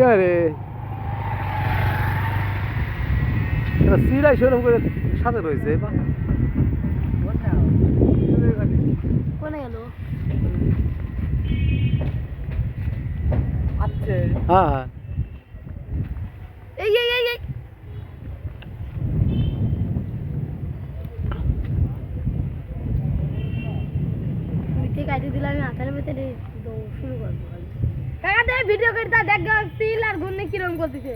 কে রে সিরাই সেরকম করে সাথে রয়েছে আচ্ছা হ্যাঁ হ্যাঁ। এই এই এই দিলে আমি মাথার ভিতরে দৌড় শুরু করব। কাকা ভিডিও করে দেখ সিল আর ঘুরনে কিরম করতেছে